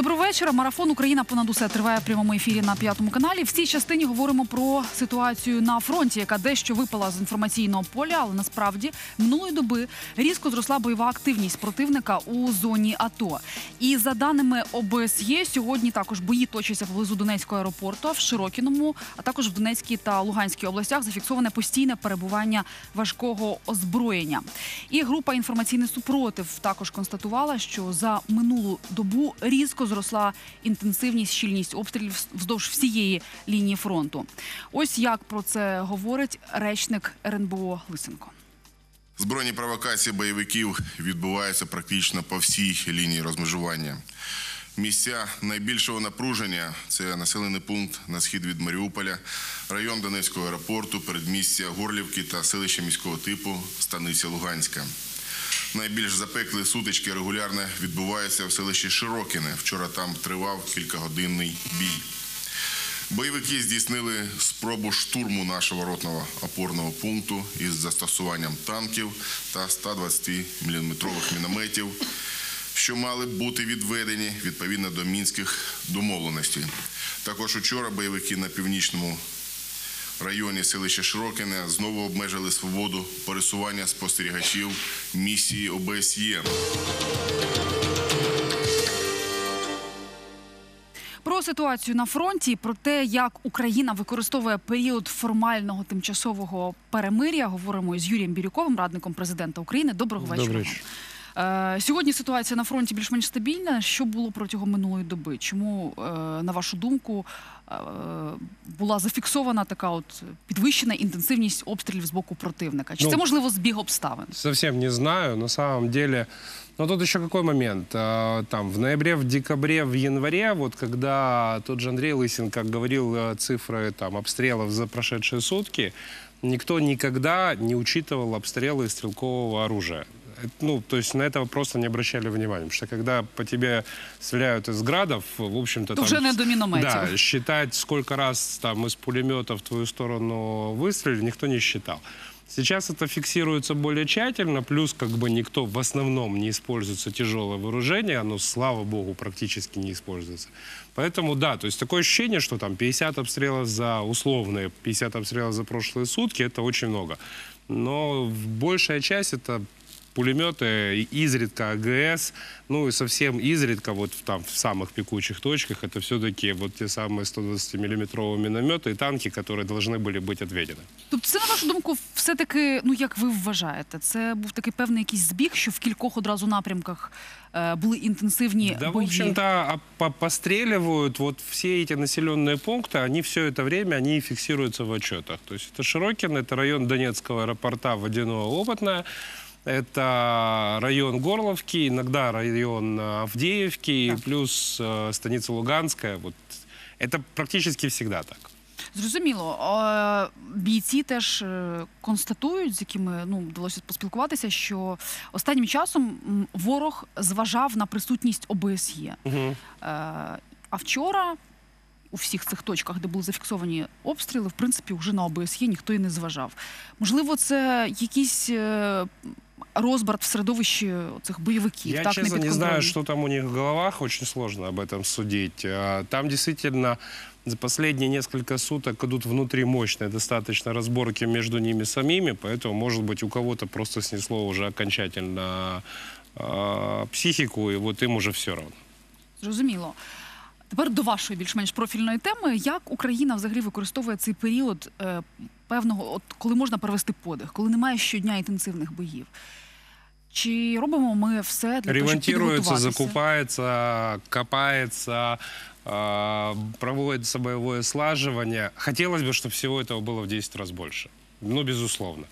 Доброго вечора. Марафон Україна понад усе триває в прямому ефірі на п'ятому каналі. В цій частині говоримо про ситуацію на фронті, яка дещо випала з інформаційного поля, але насправді минулої доби різко зросла бойова активність противника у зоні АТО. І за даними ОБСЄ, сьогодні також бої точаться поблизу Донецького аеропорту, в Широкіному, а також в Донецькій та Луганській областях зафіксоване постійне перебування важкого озброєння. І група інформаційний супротив також констатувала, що за минулу добу різко зросла інтенсивність, щільність обстрілів вздовж всієї лінії фронту. Ось як про це говорить речник РНБО Лисенко. Збройні провокації бойовиків відбуваються практично по всій лінії розмежування. Місця найбільшого напруження це населений пункт на схід від Маріуполя, район Донецького аеропорту, передмістя Горлівки та селище міського типу Станиця Луганська. Найбільш запеклі сутички регулярно відбуваються в селищі Широкине. Вчора там тривав кількагодинний бій. Бойовики здійснили спробу штурму нашого ротного опорного пункту із застосуванням танків та 120-мм мінометів, що мали бути відведені відповідно до мінських домовленостей. Також учора бойовики на північному районі селища Широкине знову обмежили свободу пересування спостерігачів місії ОБСЄ. Про ситуацію на фронті, про те, як Україна використовує період формального тимчасового перемир'я, говоримо із Юрієм Бірюковим, радником президента України. Доброго вечора. Добрий вам. вечір. Е, Сьогодні ситуація на фронті більш-менш стабільна. Що було протягом минулої доби? Чому, е, на вашу думку, е, була зафіксована така от підвищена інтенсивність обстрілів з боку противника? Чи Ну, це можливо збіг обставин? Совсем не знаю. На самом деле, но тут еще какой момент? А, Там в ноябре, в декабре, в январе, вот когда тот же Андрей Лысенко говорил э, цифры там обстрелов за прошедшие сутки, никто никогда не учитывал обстрелы стрелкового оружия. Ну, то есть на это просто не обращали внимания. Потому что когда по тебе стреляют из градов, в общем-то... То вже не до мінометів. Да, считать, сколько раз там из пулемета в твою сторону выстрелили, никто не считал. Сейчас это фиксируется более тщательно, плюс как бы никто в основном не используется тяжелое вооружение, оно, слава богу, практически не используется. Поэтому да, то есть такое ощущение, что там 50 обстрелов за условные, 50 обстрелов за прошлые сутки, это очень много. Но большая часть это пулеметы, и изредка АГС, ну и совсем изредка вот в- там в самых пекучих точках это все-таки вот те самые 120-миллиметровые минометы и танки, которые должны были быть отведены. Тобто, це на вашу думку, все-таки, ну як ви вважаєте, це був такий певний якийсь збіг, що в кількох одразу напрямках е, були інтенсивні Да, в бої? общем-то, а по- постреливают вот все эти населенные пункты, они все это время, они фиксируются в отчетах. То есть это Широкин, это район Донецкого аэропорта Водяного Опытное, это район Горловки, иногда район э, Авдеевки, Так. плюс э, станица Луганская. Вот это практически всегда так. Зрозуміло. Е, Бійці теж е, констатують, з якими ну вдалося поспілкуватися, що останнім часом м, ворог зважав на присутність ОБСЄ. Е, А вчора у всіх цих точках, де були зафіксовані обстріли, в принципі, вже на ОБСЄ ніхто і не зважав. Можливо, це якийсь е, розбрат в середовищі цих бойовиків. Я, так, честно, не знаю, непідконтрольні. что там у них в головах, очень сложно об этом судить. А, Там действительно за последние несколько суток идут внутри мощные достаточно разборки между ними самими, поэтому, может быть, у кого-то просто снесло уже окончательно а, психику, и вот им уже все равно. Зрозуміло. Тепер до вашої більш-менш профільної теми. Як Україна взагалі використовує цей період е, певного, от коли можна перевести подих, коли немає щодня інтенсивних боїв? Чи робимо ми все для того, щоб Ремонтируется, підготуватися? закупается, копается, а, проводится боевое слаживание. Хотелось бы, чтобы всего этого было в 10 раз больше. Ну, безусловно.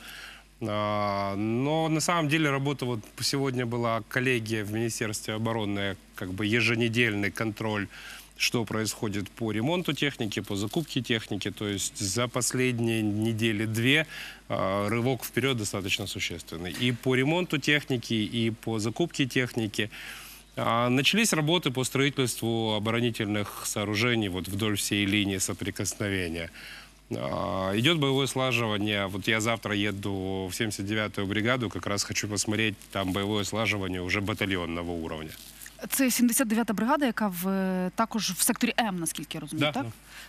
А, Но на самом деле работа вот сегодня была коллегия в Министерстве обороны, как бы еженедельный контроль что происходит по ремонту техники, по закупке техники. То есть за последние недели две а, рывок вперед достаточно существенный. И по ремонту техники, и по закупке техники. А, Начались работы по строительству оборонительных сооружений вот вдоль всей линии соприкосновения. А, Идет боевое слаживание. Вот я завтра еду в 79-ю бригаду, как раз хочу посмотреть там боевое слаживание уже батальонного уровня. Це 79-та бригада, яка в також в секторі М, наскільки я розумію, Да, так?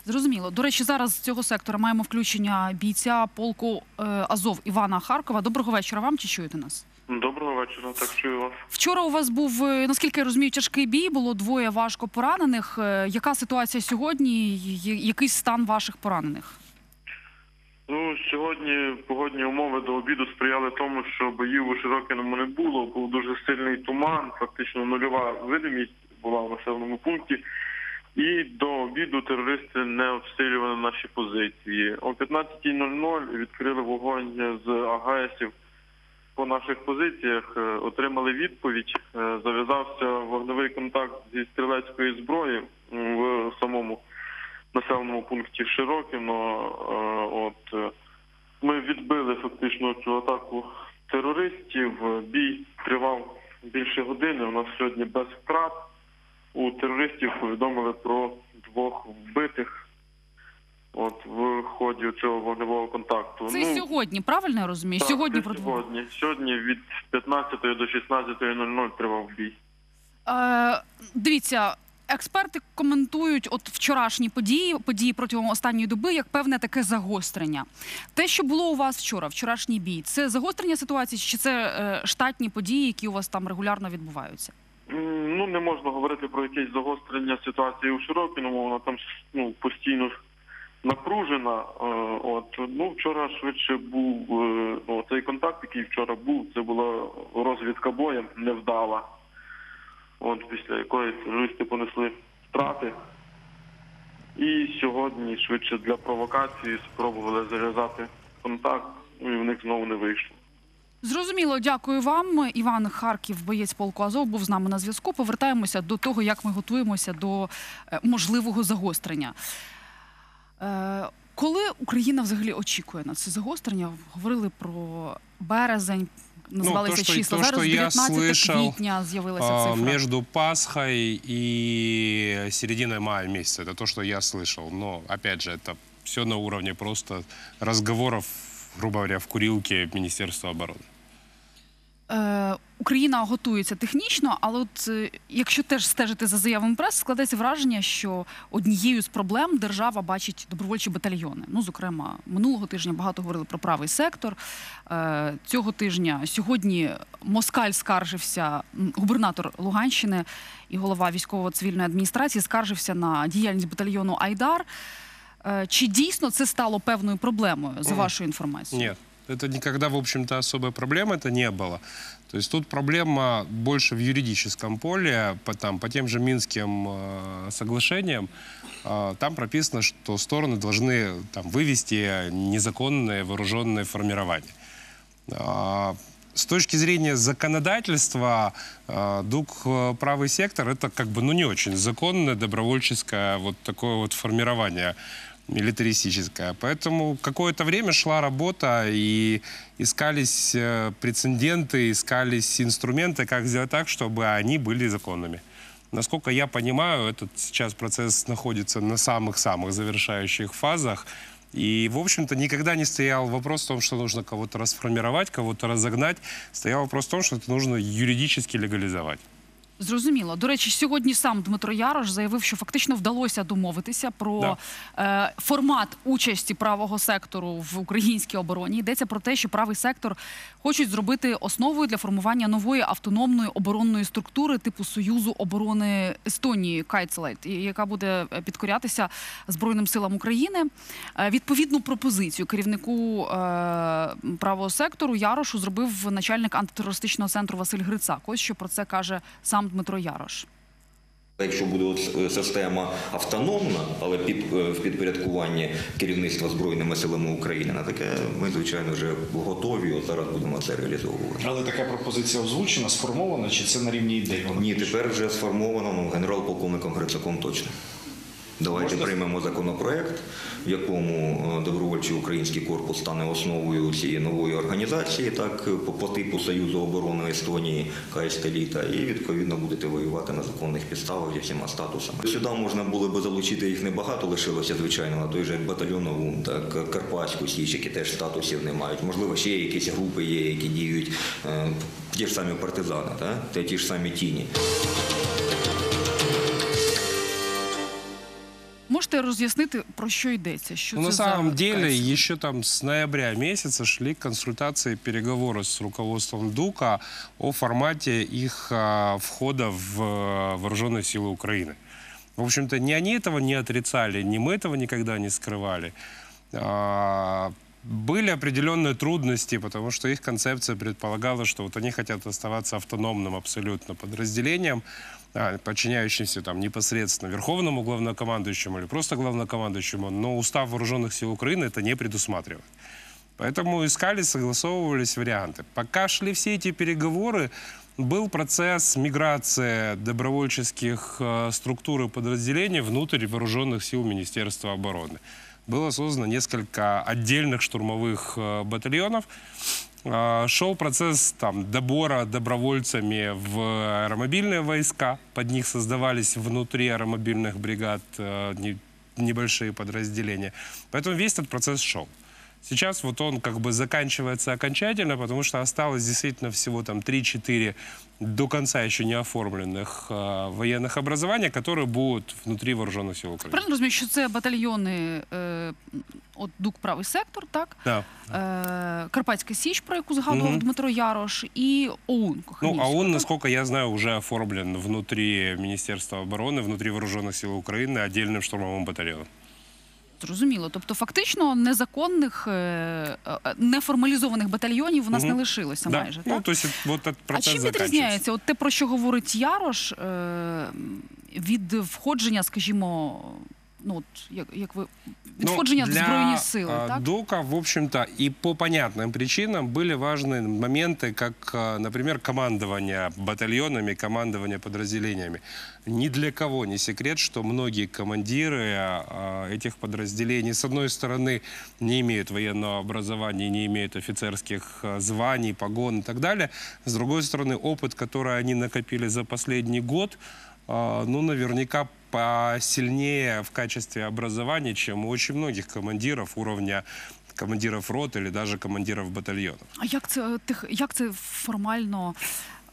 да. Зрозуміло. До речі, зараз з цього сектора маємо включення бійця полку е, Азов Івана Харкова. Доброго вечора вам. Чи чуєте нас? Доброго вечора, так чую вас. Вчора у вас був, е, наскільки я розумію, тяжкий бій. Було двоє важко поранених. Е, Яка ситуація сьогодні? Який стан ваших поранених? Ну сьогодні погодні умови до обіду сприяли тому, що боїв у Широкиному не було. Був дуже сильний туман, фактично нульова видимість була в населеному пункті. І до обіду терористи не обстрілювали наші позиції. О 15.00 відкрили вогонь з АГСів по наших позиціях, е, отримали відповідь. е, Зав'язався вогневий контакт зі стрілецької зброї в самому населеному пункті Широкіно. Е, От е, ми відбили фактично цю атаку терористів. Бій тривав більше години. У нас сьогодні без втрат. У терористів повідомили про двох вбитих. От в ході цього вогневого контакту. Це сьогодні, правильно я розумію? так, сьогодні про сьогодні. Сьогодні від 15 до 16.00 тривав бій. Е, дивіться, експерти коментують от вчорашні події, події протягом останньої доби, як певне таке загострення. Те, що було у вас вчора, вчорашній бій, це загострення ситуації, чи це е, штатні події, які у вас там регулярно відбуваються? Ну, не можна говорити про якесь загострення ситуації у Широкіному, вона там ну, постійно напружена. Е, От ну вчора швидше був ну, цей контакт, який вчора був, це була розвідка боєм невдала. От після якої терористи понесли втрати. І сьогодні швидше для провокації спробували зав'язати контакт, ну і в них знову не вийшло. Зрозуміло, дякую вам. Іван Харків, боєць полку Азов, був з нами на зв'язку. Повертаємося до того, як ми готуємося до е, можливого загострення. Е, Коли Україна взагалі очікує на це загострення? Говорили про березень, назвалися то, що- числа. то, Зараз що я 19 слышал, квітня з'явилася А, цифра. Между Пасхой и серединой мая месяца. Это то, что я слышал. Но, опять же, это все на уровне просто разговоров, грубо говоря, в курилке Министерства обороны. Е, Україна готується технічно, але от е, якщо теж стежити за заявами прес, складається враження, що однією з проблем держава бачить добровольчі батальйони. Ну, зокрема, минулого тижня багато говорили про правий сектор. Е, Цього тижня сьогодні Москаль скаржився, губернатор Луганщини і голова військово-цивільної адміністрації скаржився на діяльність батальйону Айдар. Чи дійсно це стало певною проблемою за вашою інформацією? Нет, это никогда, в общем-то, особой проблемы это не было. То есть тут проблема больше в юридическом поле, по, там, по тем же Минским э, соглашениям. Э, там прописано, что стороны должны там, вывести незаконные вооруженные формирования. А, С точки зрения законодательства, э, ДУК э, правый сектор это как бы ну не очень законное добровольческое вот такое вот формирование милитаристическое. Поэтому какое-то время шла работа и искались э, прецеденты, искались инструменты, как сделать так, чтобы они были законными. Насколько я понимаю, этот сейчас процесс находится на самых-самых завершающих фазах. И, в общем-то, никогда не стоял вопрос в том, что нужно кого-то расформировать, кого-то разогнать. Стоял вопрос в том, что это нужно юридически легализовать. Зрозуміло. До речі, сьогодні сам Дмитро Ярош заявив, що фактично вдалося домовитися про е, формат участі правого сектору в українській обороні. Йдеться про те, що правий сектор хочуть зробити основою для формування нової автономної оборонної структури типу Союзу оборони Естонії Кайцелейт, яка буде е, підкорятися Збройним силам України. Е, Відповідну пропозицію керівнику е, правого сектору Ярошу зробив начальник антитерористичного центру Василь Грицак. Ось що про це каже сам Дмитро Ярош. Якщо буде е, система автономна, але під, е, в підпорядкуванні керівництва Збройними силами України, на таке ми, звичайно, вже готові. От зараз будемо це реалізовувати. Але така пропозиція озвучена, сформована, чи це на рівні ідеї? Ні, тепер вже сформовано ну, генерал-полковником Грицаком точно. Давайте Можна? приймемо законопроект, в якому е, добровольчий український корпус стане основою цієї нової організації, так по, по типу Союзу оборони Естонії, КСТЛІТа, і відповідно будете воювати на законних підставах зі всіма статусами. Сюди можна було би залучити їх небагато, лишилося звичайно на той же батальйон ОУН, так Карпатську Січ, які теж статусів не мають. Можливо, ще якісь групи є, які діють е, ті ж самі партизани? Та ті ж самі тіні. Можете роз'яснити, про що йдеться? Що Ну, це на за самом деле, кваліфікація? еще там с ноября месяца шли консультации, переговоры с руководством ДУКа о формате их а, входа в а, вооруженные силы Украины. В общем-то, ни они этого не отрицали, ни мы этого никогда не скрывали. А, Были определенные трудности, потому что их концепция предполагала, что вот они хотят оставаться автономным абсолютно подразделением, а, подчиняющимся там непосредственно верховному главнокомандующему или просто главнокомандующему, но устав вооруженных сил Украины это не предусматривает. Поэтому искали, согласовывались варианты. Пока шли все эти переговоры, был процесс миграции добровольческих э, структур и подразделений внутрь вооруженных сил Министерства обороны. Было создано несколько отдельных штурмовых э, батальонов. Э, Шел процесс там, добора добровольцами в аэромобильные войска. Под них создавались внутри аэромобильных бригад э, не- небольшие подразделения. Поэтому весь этот процесс шел. Сейчас вот он как бы заканчивается окончательно, потому что осталось действительно всего там 3-4 до конца еще не оформленных э, военных образований, которые будут внутри вооруженных сил Украины. Правильно розумію, що це батальйони е, от ДУК правий сектор, так? Да. Е, Карпатська Січ, про яку згадував Мгм. Дмитро Ярош, і ОУН Ну, Коханівського, а он, так? насколько я знаю, уже оформлен внутри Министерства обороны, внутри вооруженных сил Украины отдельным штурмовым батальоном. Зрозуміло. Тобто, фактично, незаконних, е, е, неформалізованих батальйонів у нас угу. не лишилося Да. майже. Ну, так? Тобто, от, от этот А чим відрізняється от те, про що говорить Ярош, е, від входження, скажімо, ну от як, як ви від Ну, для, збройні сили, а, так? ДОКа, в общем-то, и по понятным причинам были важные моменты, как, а, например, командование батальонами, командование подразделениями. Ни для кого не секрет, что многие командиры а, этих подразделений, с одной стороны, не имеют военного образования, не имеют офицерских званий, погон и так далее. С другой стороны, опыт, который они накопили за последний год, ну, наверняка посильнее в качестве образования, чем у очень многих командиров уровня командиров рот или даже командиров батальонов. А як це тих, як це формально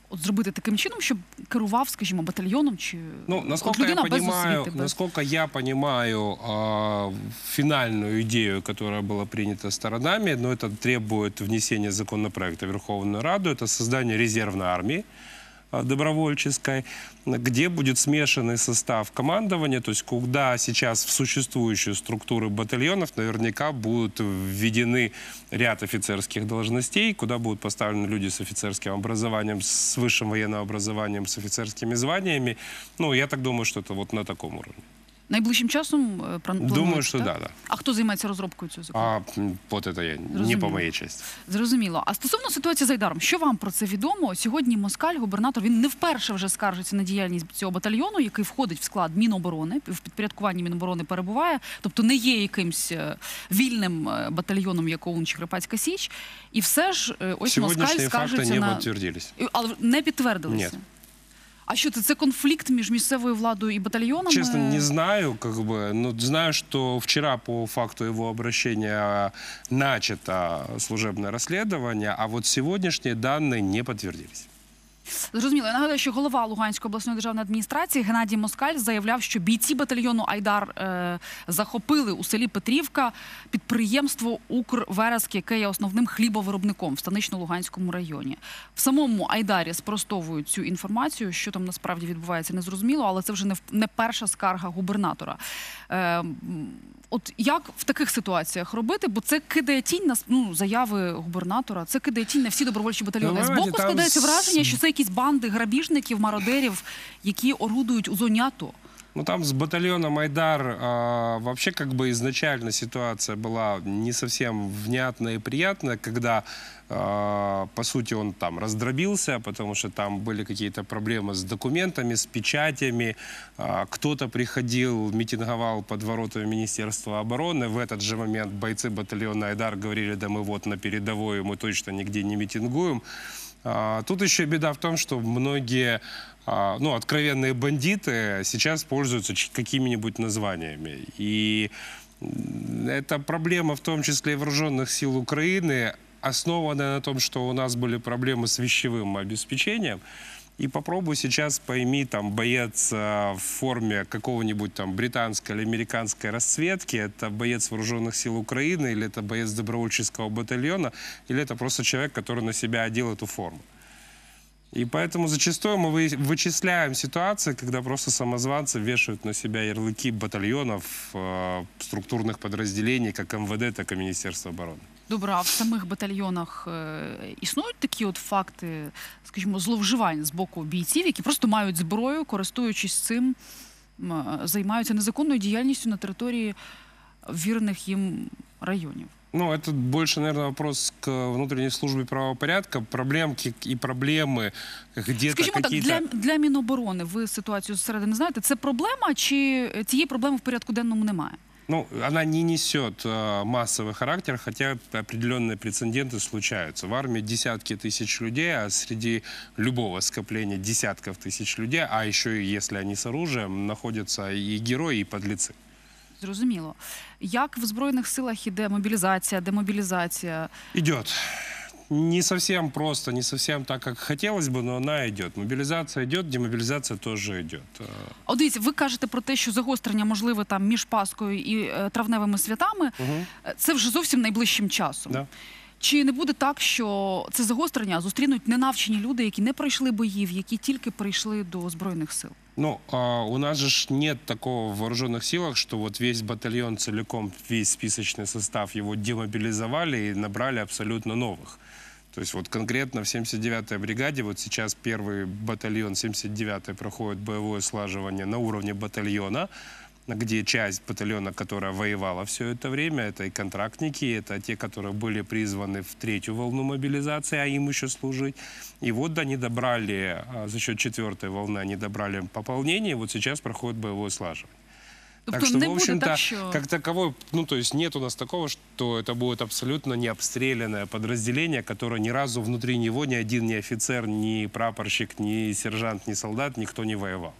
от зробити таким чином, щоб керував, скажімо, батальйоном чи Ну, от насколько людина я без понимаю, освіти, без... насколько я понимаю а, финальную идею, которая была принята сторонами, но это требует внесения законопроекта в Верховную Раду, это создание резервной армии а, Добровольческой, где будет смешанный состав командования, то есть куда сейчас в существующие структуры батальонов наверняка будут введены ряд офицерских должностей, куда будут поставлены люди с офицерским образованием, с высшим военным образованием, с офицерскими званиями. Ну, я так думаю, что это вот на таком уровне. Найближчим часом е, план- Думаю, що так? да, да. А хто займається розробкою цього закону? А м, вот это я не по моей части. Зрозуміло. А стосовно ситуації з Айдаром, що вам про це відомо? Сьогодні Москаль, губернатор, він не вперше вже скаржиться на діяльність цього батальйону, який входить в склад Міноборони, в підпорядкуванні Міноборони перебуває, тобто не є якимсь е, вільним е, батальйоном, як ОУН чи Карпатська Січ. І все ж ось Москаль скаржиться не на подтвердились. Але не підтвердилися. Ні. А що це? Це конфлікт між місцевою владою і батальйонами? Честно, не знаю, как бы, но знаю, что вчера по факту его обращения начато служебное расследование, а вот сегодняшние данные не подтвердились. Зрозуміло. Я нагадую, що голова Луганської обласної державної адміністрації Геннадій Москаль заявляв, що бійці батальйону Айдар е, захопили у селі Петрівка підприємство Укрвереск, яке є основним хлібовиробником в станично-Луганському районі. В самому Айдарі спростовують цю інформацію, що там насправді відбувається, не зрозуміло, але це вже не, не перша скарга губернатора. Е, От як в таких ситуаціях робити? Бо це кидає тінь на ну, заяви губернатора, це кидає тінь на всі добровольчі батальйони. Ну, З боку складається враження, що це якісь банди грабіжників, мародерів, які орудують у зоні АТО. Ну, там с батальоном Айдар а, вообще как бы изначально ситуация была не совсем внятная и приятная, когда, а, по сути, он там раздробился, потому что там были какие-то проблемы с документами, с печатями. А, кто-то приходил, митинговал под воротами Министерства обороны. В этот же момент бойцы батальона Айдар говорили, да мы вот на передовой, мы точно нигде не митингуем. А, Тут еще беда в том, что многие а, ну, откровенные бандиты сейчас пользуются какими-нибудь названиями. И м, это проблема в том числе и вооруженных сил Украины. основанная на том, что у нас были проблемы с вещевым обеспечением. И попробуй сейчас пойми, там, боец а, в форме какого-нибудь там британской или американской расцветки, это боец вооруженных сил Украины, или это боец добровольческого батальона, или это просто человек, который на себя одел эту форму. И поэтому зачастую мы вы- вычисляем ситуации, когда просто самозванцы вешают на себя ярлыки батальонов, э, структурных подразделений, как МВД, так и Министерство обороны. Добре, а в самих батальйонах е, існують такі от факти, скажімо, зловживань з боку бійців, які просто мають зброю, користуючись цим, е, займаються незаконною діяльністю на території вірних їм районів. Ну, это больше, наверное, вопрос к внутренней службе правопорядка. Проблемки и проблемы где-то Скажімо так, для, для Міноборони ви ситуацію зсередини знаєте, це проблема чи цієї проблеми в порядку денному немає? Ну, она не несет э, массовый характер, хотя определенные прецеденты случаются. В армии десятки тысяч людей, а среди любого скопления десятков тысяч людей, а еще и если они с оружием, находятся и герои, и подлецы. Зрозуміло. Як в Збройних силах іде мобілізація, демобілізація? Идет. Не совсем просто, не совсем так, как хотелось бы, но она идет. Мобилизация идет, демобилизация тоже идет. Э, От дивіться, ви кажете про те, що загострення можливе там між Паскою і е, травневими святами. Е, Це вже зовсім найближчим часом. Да. Чи не буде так, що це загострення зустрінуть ненавчені люди, які не пройшли боїв, які тільки прийшли до збройних сил? Ну, а, у нас же ж нет такого в вооруженных силах, что вот весь батальон целиком, весь списочный состав его демобилизовали и набрали абсолютно новых. То есть вот конкретно в 79-й бригаде, вот сейчас первый батальон 79-й проходит боевое слаживание на уровне батальона, где часть батальона, которая воевала все это время, это и контрактники, это те, которые были призваны в третью волну мобилизации, а им еще служить. И вот они добрали, а, за счет четвертой волны, они добрали пополнение, и вот сейчас проходит боевое слаживание. Тобто так что, не в общем-то, как таковой, ну, то есть нет у нас такого, что это будет абсолютно не обстрелянное подразделение, которое ни разу внутри него ни один ни офицер, ни прапорщик, ни сержант, ни солдат, никто не воевал.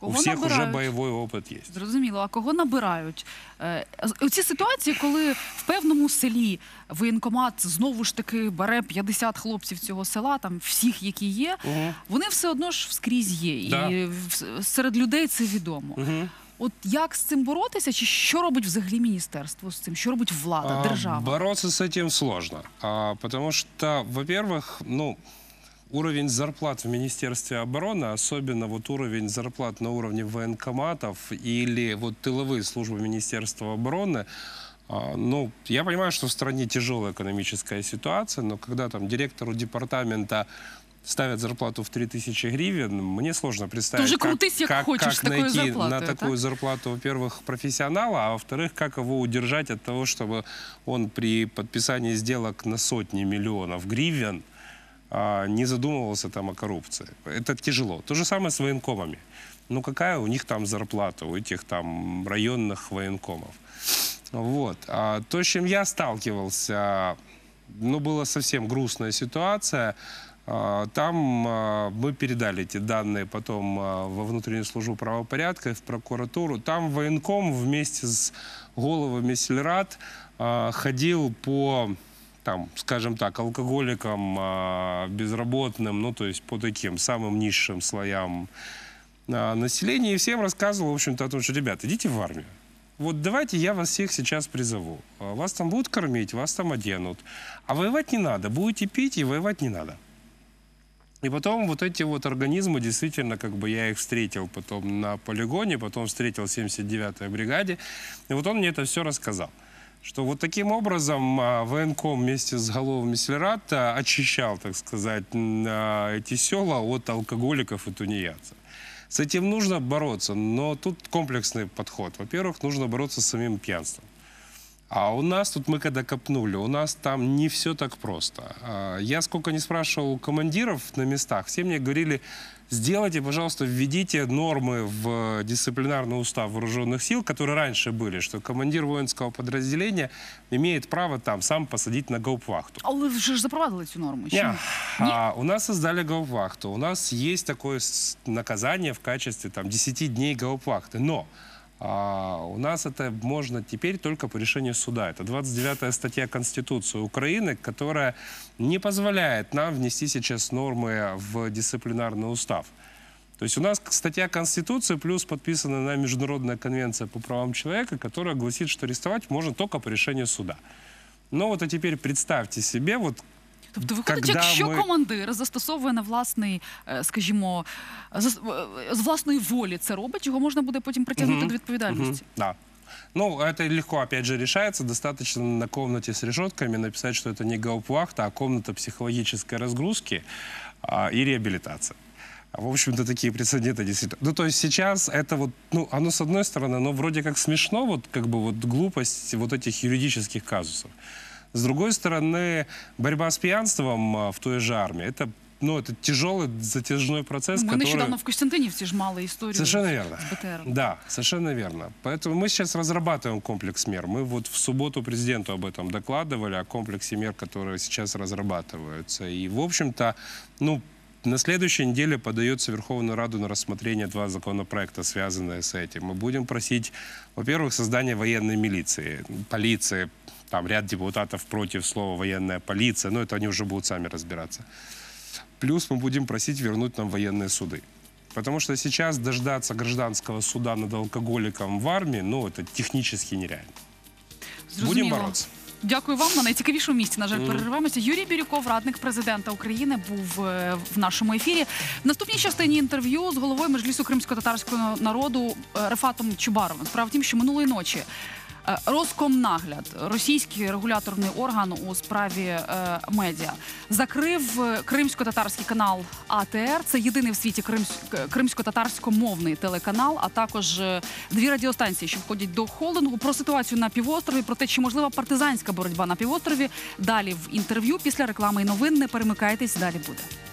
кого у всех уже набирають? боевой опыт есть. Зрозуміло, а кого набирають? Е, з- Ці ситуації, коли в певному селі воєнкомат знову ж таки бере 50 хлопців цього села, там всіх, які є, вони все одно ж вскрізь є. Да. І серед людей це відомо. Мгм. От як з цим боротися, чи що робить взагалі міністерство з цим? Що робить влада, А, держава? Бороться с этим сложно, а, потому что, во-первых, ну, уровень зарплат в Министерстве обороны, особенно вот уровень зарплат на уровне военкоматов или вот тыловые службы Министерства обороны, а, ну, я понимаю, что в стране тяжелая экономическая ситуация, но когда там директору департамента ставят зарплату в 3000 гривен, мне сложно представить, уже как, крутись, как как, хочешь, как найти зарплатой, на так? такую зарплату, во-первых, профессионала, а во-вторых, как его удержать от того, чтобы он при подписании сделок на сотни миллионов гривен а, не задумывался там о коррупции. Это тяжело. То же самое с военкомами. Ну какая у них там зарплата, у этих там районных военкомов? Вот. А то, с чем я сталкивался, ну, была совсем грустная ситуация. А, Там а, мы передали эти данные потом а, во внутреннюю службу правопорядка в прокуратуру. Там военком вместе с головами сельрад а, ходил по там, скажем так, алкоголикам, безработным, ну, то есть по таким самым низшим слоям населения, и всем рассказывал, в общем-то, о том, что, ребят, идите в армию. Вот давайте я вас всех сейчас призову. Вас там будут кормить, вас там оденут. А воевать не надо. Будете пить, и воевать не надо. И потом вот эти вот организмы, действительно, как бы я их встретил потом на полигоне, потом встретил в 79-й бригаде. И вот он мне это все рассказал. Что вот таким образом а, военком вместе с головами Сельрата очищал, так сказать, а, эти села от алкоголиков и тунеядцев. С этим нужно бороться, но тут комплексный подход. Во-первых, нужно бороться с самим пьянством. А у нас тут мы когда копнули, у нас там не все так просто. А, Я сколько не спрашивал у командиров на местах, все мне говорили, сделайте, пожалуйста, введите нормы в дисциплинарный устав вооруженных сил, которые раньше были, что командир воинского подразделения имеет право там сам посадить на гауптвахту. Але вже ж запровадили цю норму. Чи Не, ні? Ні? а, у нас создали гауптвахту. У нас есть такое наказание в качестве там, 10 дней гауптвахты. Но А, у нас это можно теперь только по решению суда. Это 29 статья Конституции Украины, которая не позволяет нам внести сейчас нормы в дисциплинарный устав. То есть у нас статья Конституции плюс подписана на Международная конвенция по правам человека, которая гласит, что арестовать можно только по решению суда. Но вот а теперь представьте себе, вот Тобто виходить, Когда якщо ми- командир застосовує на власний, е, скажімо, зас- е, з власної волі це робить, його можна буде потім притягнути до відповідальності. Мгм, Да. Ну, это легко, опять же, решается. Достаточно на комнате с решетками написать, что это не гауптвахта, а комната психологической разгрузки а, и реабилитации. А, В общем-то, такие прецеденты действительно. Ну, то есть сейчас это вот, ну, оно с одной стороны, оно вроде как смешно, вот как бы вот глупость вот этих юридических казусов. С другой стороны, борьба с пьянством а, в той же армии, это, ну, это тяжелый затяжной процесс, Ми который... нещодавно в Костянтинівці ж мали історію Совершенно верно. з БТР. Да, совершенно верно. Поэтому мы сейчас разрабатываем комплекс мер. Мы вот в субботу президенту об этом докладывали, о комплексе мер, которые сейчас разрабатываются. И, в общем-то, ну, на следующей неделе подается в Верховную Раду на рассмотрение два законопроекта, связанные с этим. Мы будем просить, во-первых, создание военной милиции, полиции. Там ряд депутатов против слова военная полиция, но это они уже будут сами разбираться. Плюс мы будем просить вернуть нам военные суды. Потому что сейчас дождаться гражданского суда над алкоголиком в армии, ну, это технически нереально. Будем Зрозуміло. бороться. Дякую вам. На найцікавішому місці, на жаль, перериваємося. Юрій Бірюков, радник президента України, був е, в нашому ефірі. В наступній частині інтерв'ю з головою Межлісу кримсько-татарського народу е, Рефатом Чубаровим. Справа в тім, що минулої ночі е, Роскомнагляд, російський регуляторний орган у справі е, медіа, закрив е, кримсько-татарський канал АТР. Це єдиний в світі кримсько-татарськомовний телеканал, а також е, дві радіостанції, що входять до холдингу. Про ситуацію на півострові, про те, чи можлива партизанська боротьба на півострові. Далі в інтерв'ю після реклами і новин не перемикайтесь. Далі буде.